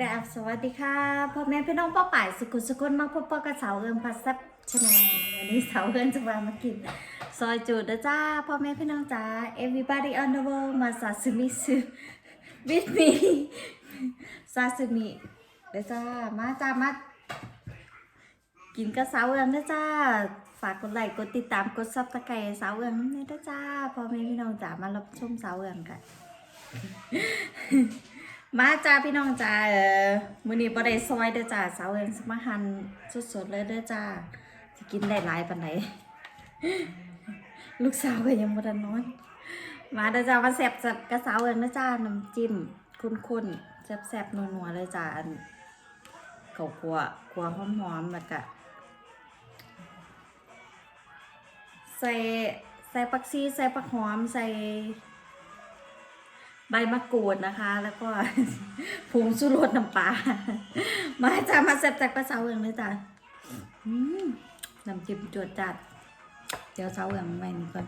กราบสวัสดีค่ะพ่อแม่พี่น้องป้าป่ายสุขุมสุขุนมาพบปะกับสาวเอิญพัสซับชาแนลวันนี้สาวเอิญจะมามากิน ซอยจูดนะจ้าพ่อแม่พี่น้องจ้า everybody on the world มาซาซิมิซึ with me ซาซิมิเด้อจ้ามาจ้ามากินกับสาวเอิญนะจ้าฝากกดไลค์กดติดตามกดซับสไครต์สาวเอิญนี่นะจ้าพ่อแม่พี่น้องจ้ามารับชมสาวเอิญกัน มาจ้าพี่น้องจ้าเออมื้อนี้บ่ได้ซอยเด้อจ้าสาวเอิ้นสิมาหั่นสดๆเลยเด้อจ้าสิกินได้หลายปานใดลูกสาวก็ยังบ่ทันนอนมาเด้อจ้ามาแซ่บจัดกระสาวเอิ้นเด้อจ้าน้ำจิ้มข้นๆแซ่บๆนัวๆเลยจ้าอันข้าวคั่วคั่วหอมๆแล้วก็ใส่ใส่ผักชีใส่ผักหอมใส่ ใบมะกรูดนะคะ แล้วก็ผงชูรสน้ำปลามาจ้ามาแซ่บจากปลาเสาเอืองเลยจ้ะน้ำจิ้มจวดจัด เดี๋ยวเสาเอืองไว้นี่ก่อน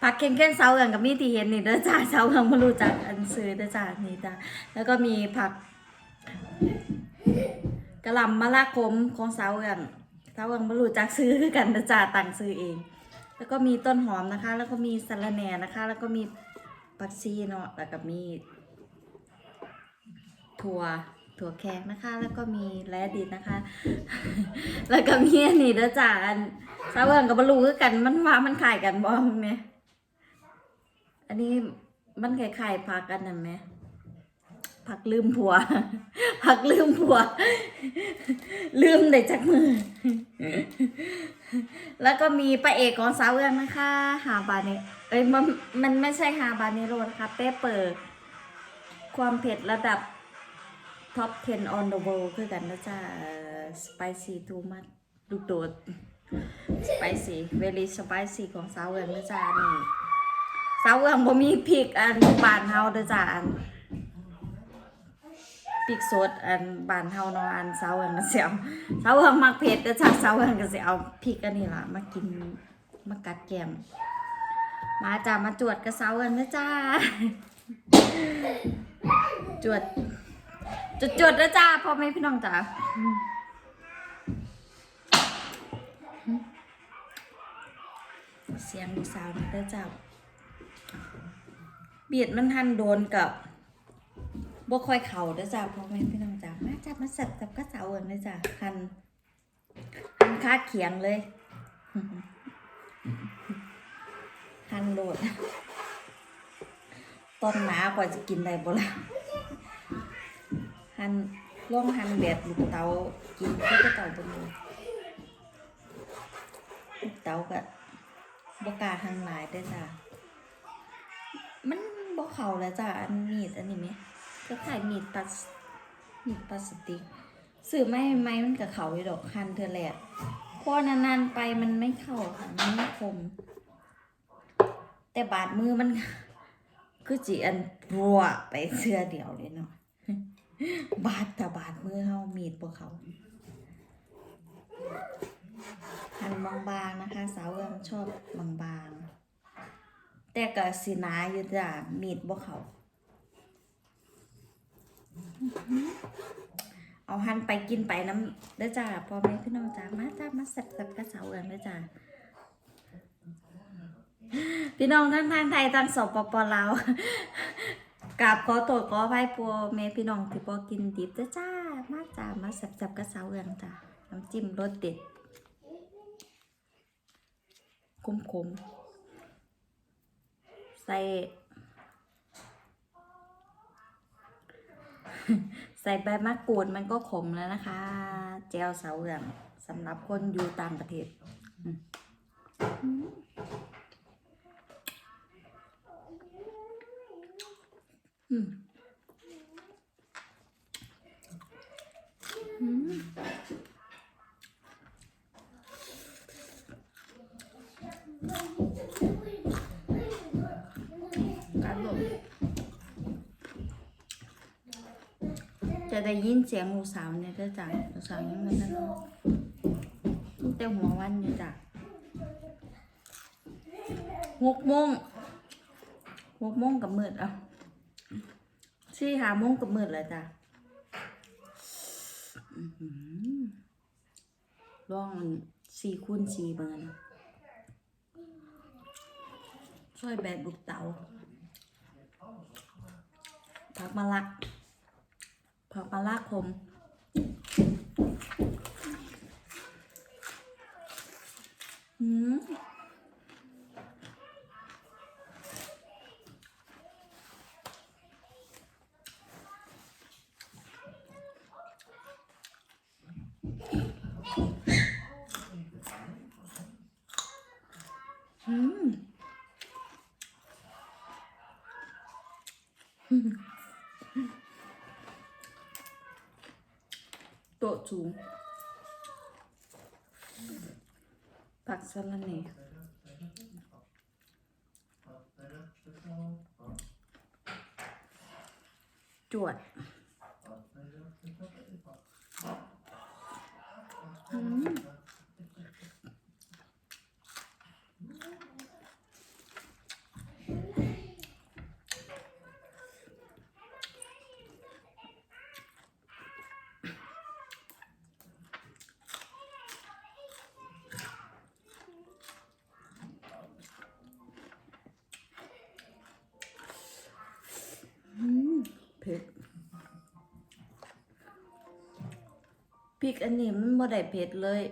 ผักเค็งๆเสาเอืองกับมีที่เห็นนี่เด้อจ้าเสาเอืองมารู้จักอันซื้อเด้อจ้านี่จ้าแล้วก็มีผักกะหล่ำมะละกมของเสาเอืองเสาเอืองมารู้จักซื้อคือกันเด้อจ้าต่างซื้อเอง แล้วก็มีต้นหอมนะคะ แล้วก็มีสะระแหน่นะคะ แล้วก็มี ปักชีเนาะแล้วก็มีถั่วถั่วแขกนะคะ แล้วก็มีแลดิดนะคะ แล้วก็มีอันนี้ด้อจ้าอันซาเวิร์นกับบลูคือกันมันว่ามันขายกันบ้องเนี่ยอันนี้มันคล้ายๆผักกันนั่นไหมผักลืมผัวผักลืมผัว ลืมได้จากมือ แล้วก็มีปลาเอกของสาวเอืองนะคะฮาบาเนเอ้ยมันมันไม่ใช่ฮาบาเนโรนะคะเปเปอร์ความเผ็ดระดับท็อป 10 on the world คือกันนะจ๊ะ spicy too much ลูกโดด spicy very spicy ของสาวเอืองนะจ๊ะนี่สาวเอืองบ่มีพริกอันบานเฮาเด้อจ้ะอันพริกสดอันบานเฮาเนาะอันเซาอันก็สิเอาเซาเฮามักเผ็ดแต่ถ้าเซาอันก็สิเอาพริกอันนี้ล่ะมากินมากัดแกม มาจ้ามาจวดกับเซาอันนะจ้า จวดจวดจวดนะจ้าพ่อแม่พี่น้องจ้าเสียงลูกสาวนะจ้าเบียดมันทันโดนกับบ่ค่อยเข่าด้อจ้าพ่อแม่พี่น้องจ้ามาจ้ามาสับกับกระเสาเอินเลยจ้าคันคันคาดเขียงเลย คันโดดต้นหนากว่าจะกินได้บ่ล่ะหันล่องหันแบบลูกเตากินที่กระเตาบนเลยลูกเตาก็บกาหันหลายเด้จ้ามันบ่เข่าแล้วจ้าอันมีดอันนี้ไหมก็ขายมีดพลาสมีดพลาสติกสื่อไม่ไม้มันกับเขาอยู่ดอกคันเธอแหละพราะนานๆไปมันไม่เข้าค่ะมันไม่คม แต่บาดมือมัน คือจีอันรัวไปเสื้อเดียวเลยเนาะบาดแต่บาดมือเฮามีดพวกเขาหั่นบางๆนะคะ สาวเอิงชอบบางๆ แต่ก็สิหนาอยู่จ้ะมีดบ่เขาเอาหันไปกินไปน้ำเด้อจ้าพอแม่พี่น้องจ้ามาจ้ามาแซ่บๆกระเสาเอือนเด้อจ้า พี่น้องทั้งทางไทยทางสปปลาวกราบขอโทษขออภัยพ่อแม่พี่น้องที่บ่กินดิบเด้อจ้ามาจ้ามาแซ่บๆกระเสาเอือนจ้าน้ำจิ้มรสเด็ดคมๆใส่ใส่ใบมะกรูดมันก็ขมแล้วนะคะ เจลเสาเหลืองสำหรับคนอยู่ต่างประเทศ อืมอืมการบอกจะได้ยินเสียงลูกสาวเนี่ยเด้จ้ะลูกสาวยังไม่ทันนอนตั้งแต่หัววันอยู่จ้ะหกโมงหกโมงกับมืดอะ สี่หาโมงกับมืดแล้วจ้ะอื้อหือลองสี่คูณสี่เบิ่งกันะช่วยแบบบุกเตาผักมะลักผักมะลักคมอืม อืมโต๊ะสูงผักสลัดเน่จวดอืมเผ็ดพ ริกอันนี้มันบ่ได้เผ็ดเลย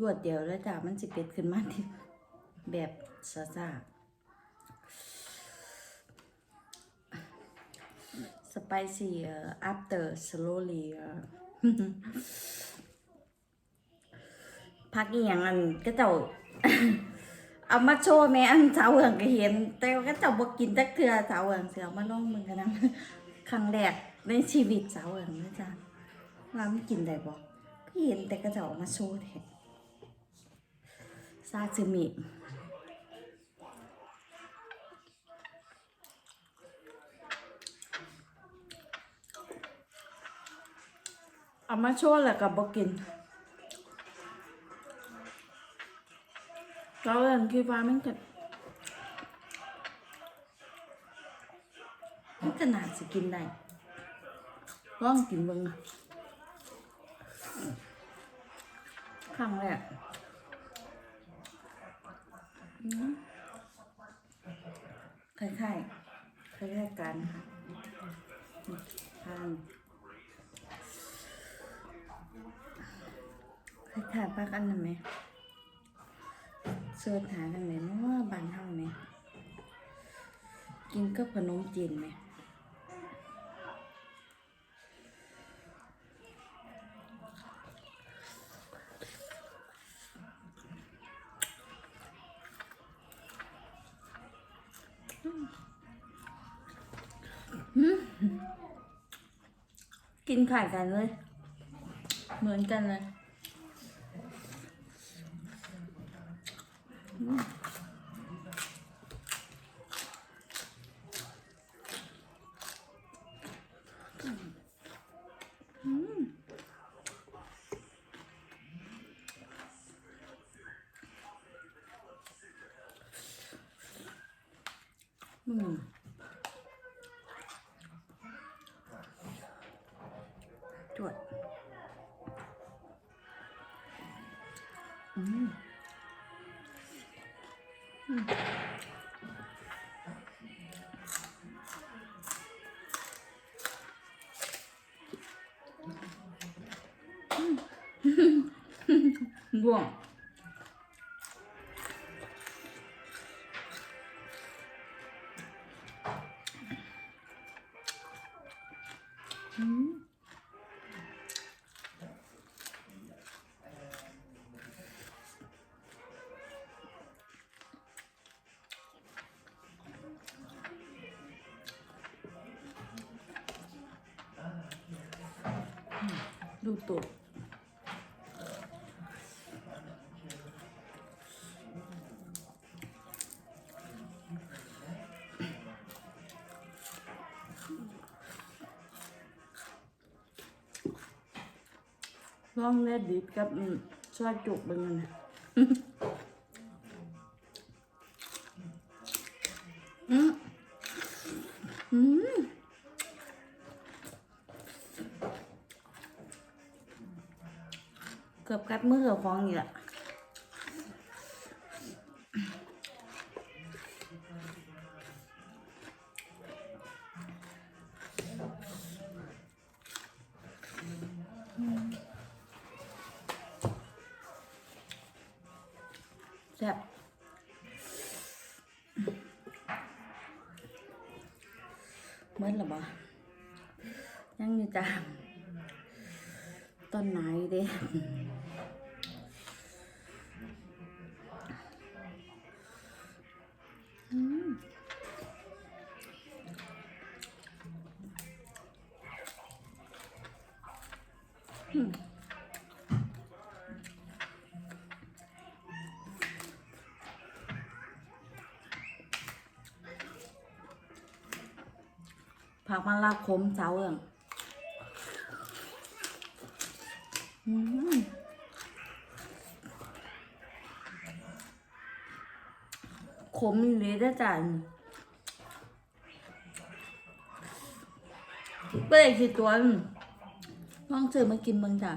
รวดเดียวแล้วจ้ะมันสิเผ็ดขึ้นมาที่แบบซาซาสไปซี่ after slowly เอ่พักอีหยังอันก็เจ้าเอามาโชว์แม่อันสาวเหิงก็เห็น แต่ก็เจ้าบ่กินจักเทื่อสาวเหิงเสียมาลองมึงกันนะครั้งแรกในชีวิตสาวเหิงนะจ๊ะ ว่ามันกินได้บ่พี่เห็นแต่ก็เจ้าเอามาโชว์แท้ซาซิมิเอามาโชว์แล้วก็บ่กินเราเอินคิดว่ามันก็มันก็น่าสิกินได้ลองกินเบิ่งนะ ครั้งแรกคล้ายๆคล้ายๆกันค่ะทานคล้ายๆปากอันนั้นไหมเสิร์ชหาทางไหนเนาบานเฮาไหมกินกับขนมจีนไหม กินขายกันเลย เหมือนกันเลย อืมง่ว ดูตัวลองเล่ดดิบกับอืมซอยจุกเบิ่งกันนะ กือบกัด ผักมันลาคมเจ้าเอิงอืมข มอยู่เลยได้อจ้ะเป้คิตัวอืมลองซื้อมากินบ้างจ้ะ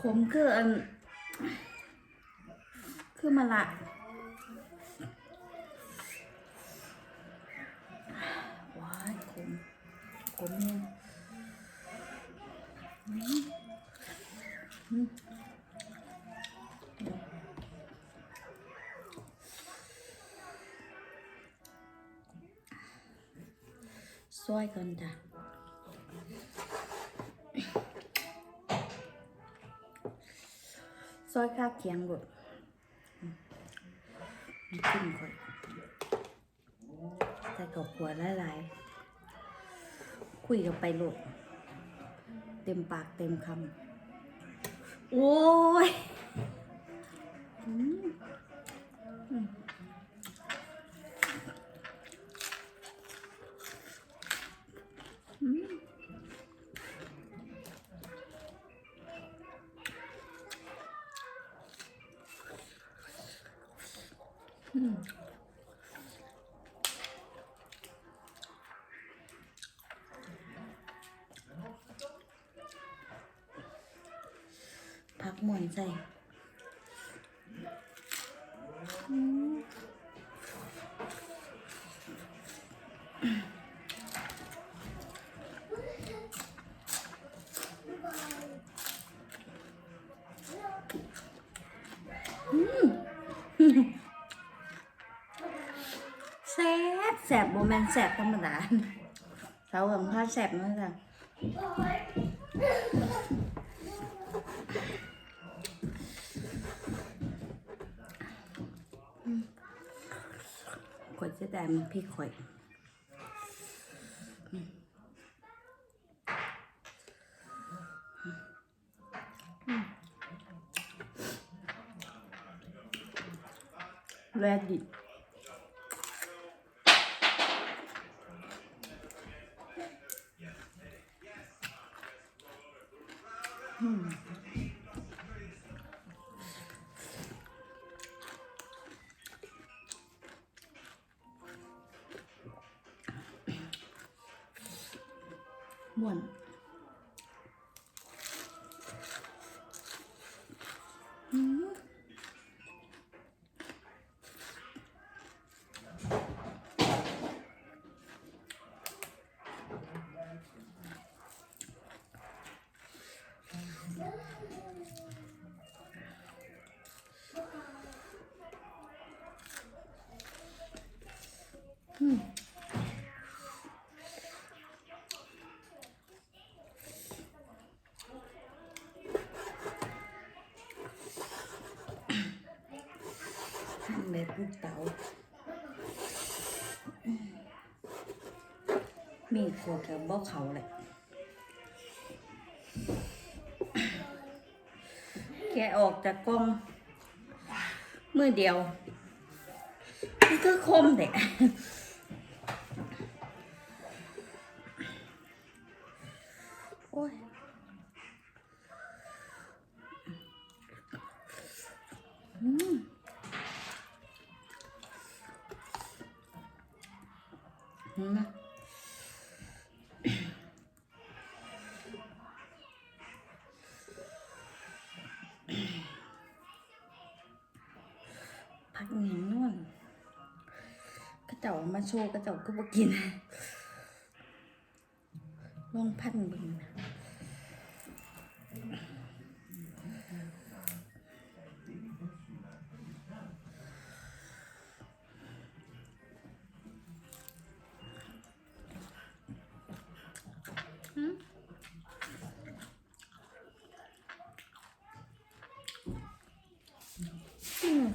ขมคืออัน คือมะละว้ายขมขมเนี่ยอืมอืม ซอยก่อนจ้ะซอยข้าวเคียงบดมีขึ้นก่อนใส่กับหัวหลายๆคุยกันไปโลดเต็มปากเต็มคำ โอ้ยอื หมวนใส่อืมแซ่บแซ่บโบแมนแซ่บธรรมดาเขาเอิงผ้าแซ่บนั่นจ้ะข่อยจะ ได้มันพี่ข่อยแรดดิ ลูกเต๋ามีดขวดกับบ่เขาเลยแกออกจากกล้องมือเดียวมันก็คมเด็กโอ้ย นะพักหนีนู่นกระเจ้ามาโชว์กระเจ้าก็บ่กิน ลองพันบึงนะ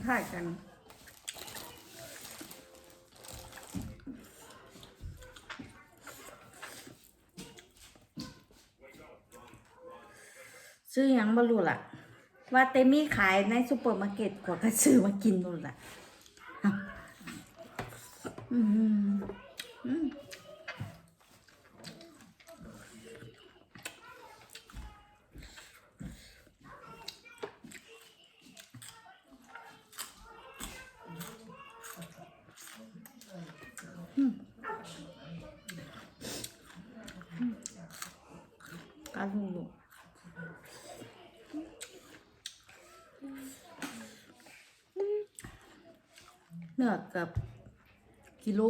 คล้ายกันซื้อยังบ่รู้ล่ะ ว่าเตมี่ขายในซูเปอร์มาร์เก็ตกว่าก็ซื้อมากินนู่นล่ะอืมอืมกาลูลูก เนื้อกับกิโล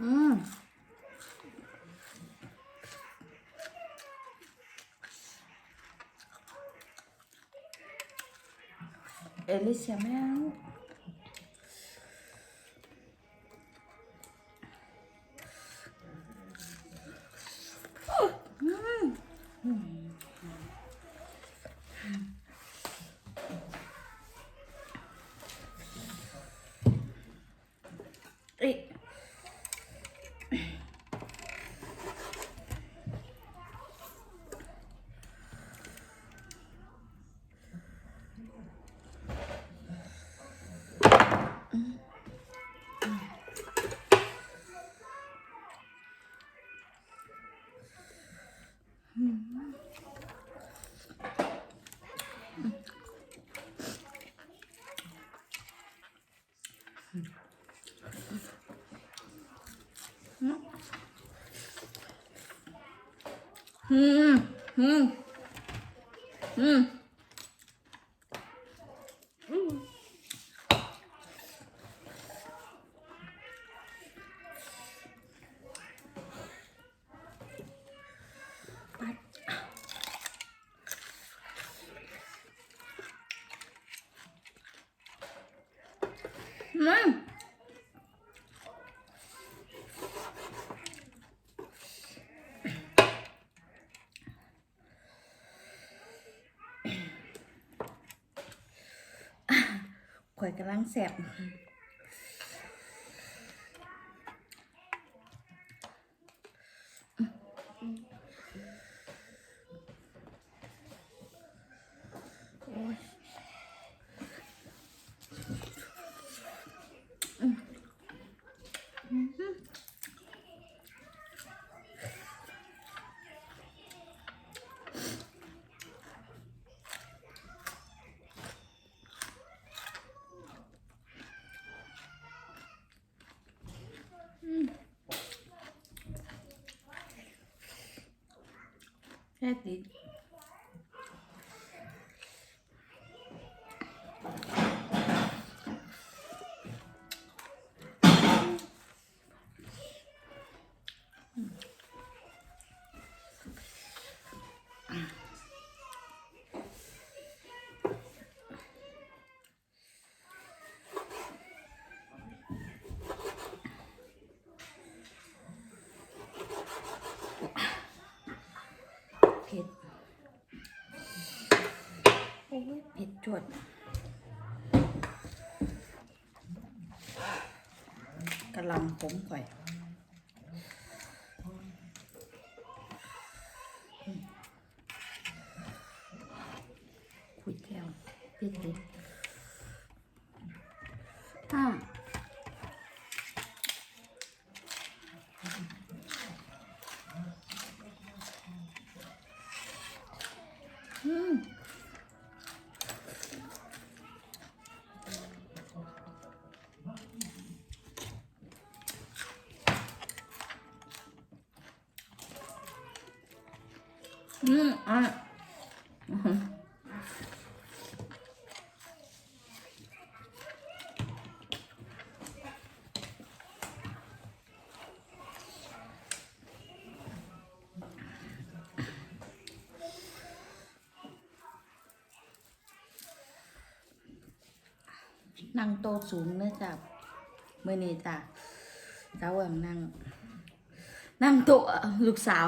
อืมเอลิเซียแม่ อืมอื กำลังแสบ เผ็ดจวดกำลังผมก่อยคุยแก้วเผ็ดดิอ่า อืมอะนั่งโตะสูงเนื่อจากมือนี้จ้ะเจ้าเอิงนั่งนั่งโต๊ะลูกสาว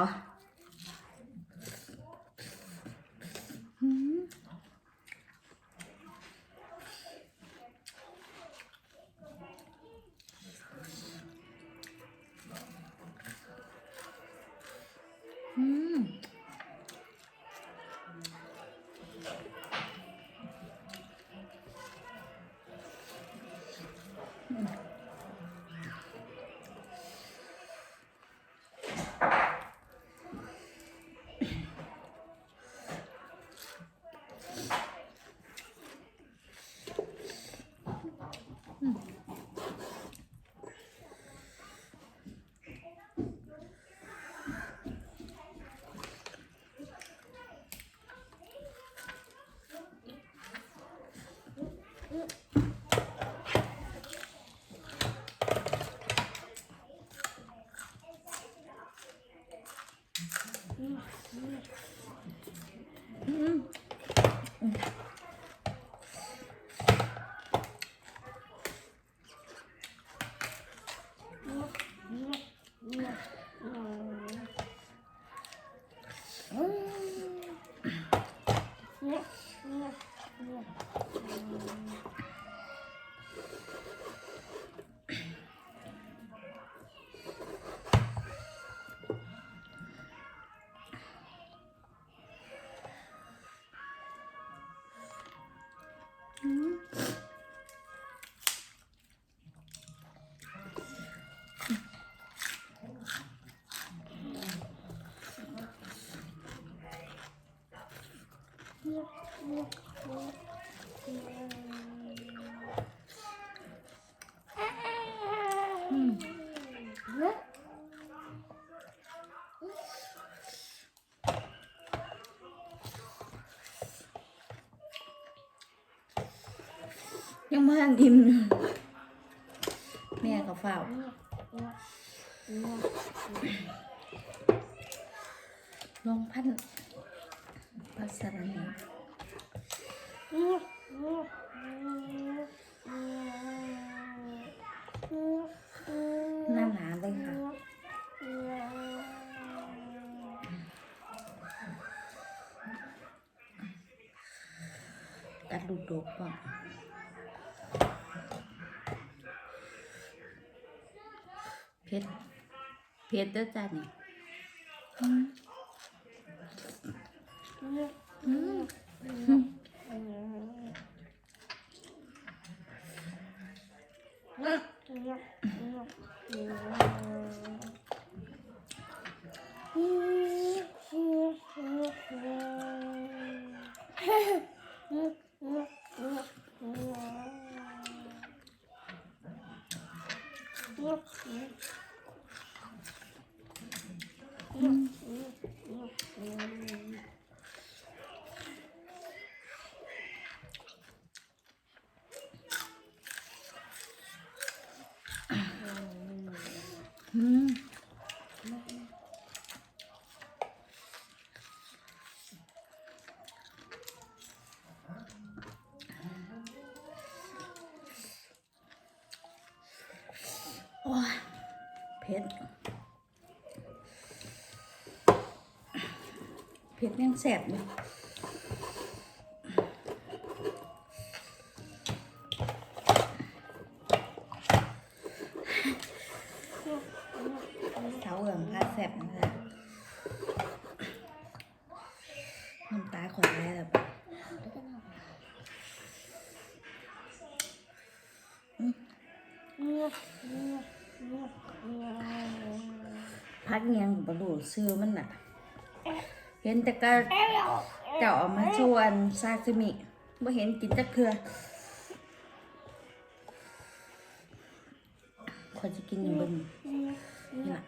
ยังไม่ทันอิ่มอยู่แม่ก็เฝ้าลองพันภาษาอังกฤษหน้าหนาเลยค่ะกัดลูกดกป่ะ เพชรเพชรเด้อจ้านี่อืม ยังแสบอยู่เท้าเอืองผ้าแสบนะคะน้ำตาขนแล้แบบพักเงียงบรูซื้อมันน่ะ เห็นแต่ก็เจ้าออกมาชวนซาซิมิบ่เห็นกินจักเทือขอจะกินอย่างเบิ่งนี่ล่ะ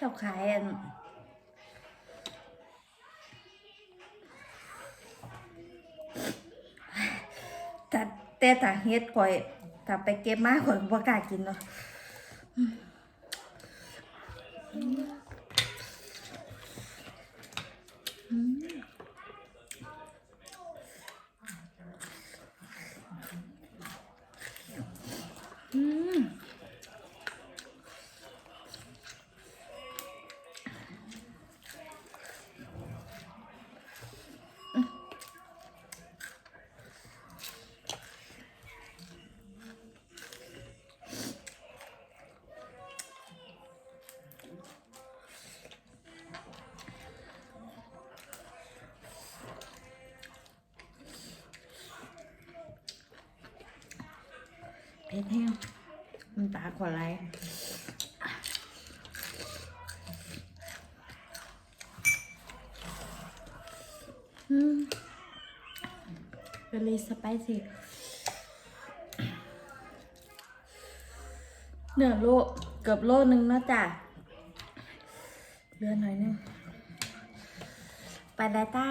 จ้าขายอันแต่แต่ถ้าเฮ็ดก่อยถ้าไปเก็บมาข่อยบ่กล้ากินเนาะ อื เผ็ดแห้งมันตาขวไหลอืม really spicy เนื้อโลเกือบโลนึงนะจ้ะเลือหน่อยนึงไปแล้วจ้า